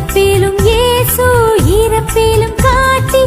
பிறப்பிலும் இயேசு இறப்பிலும் காட்டி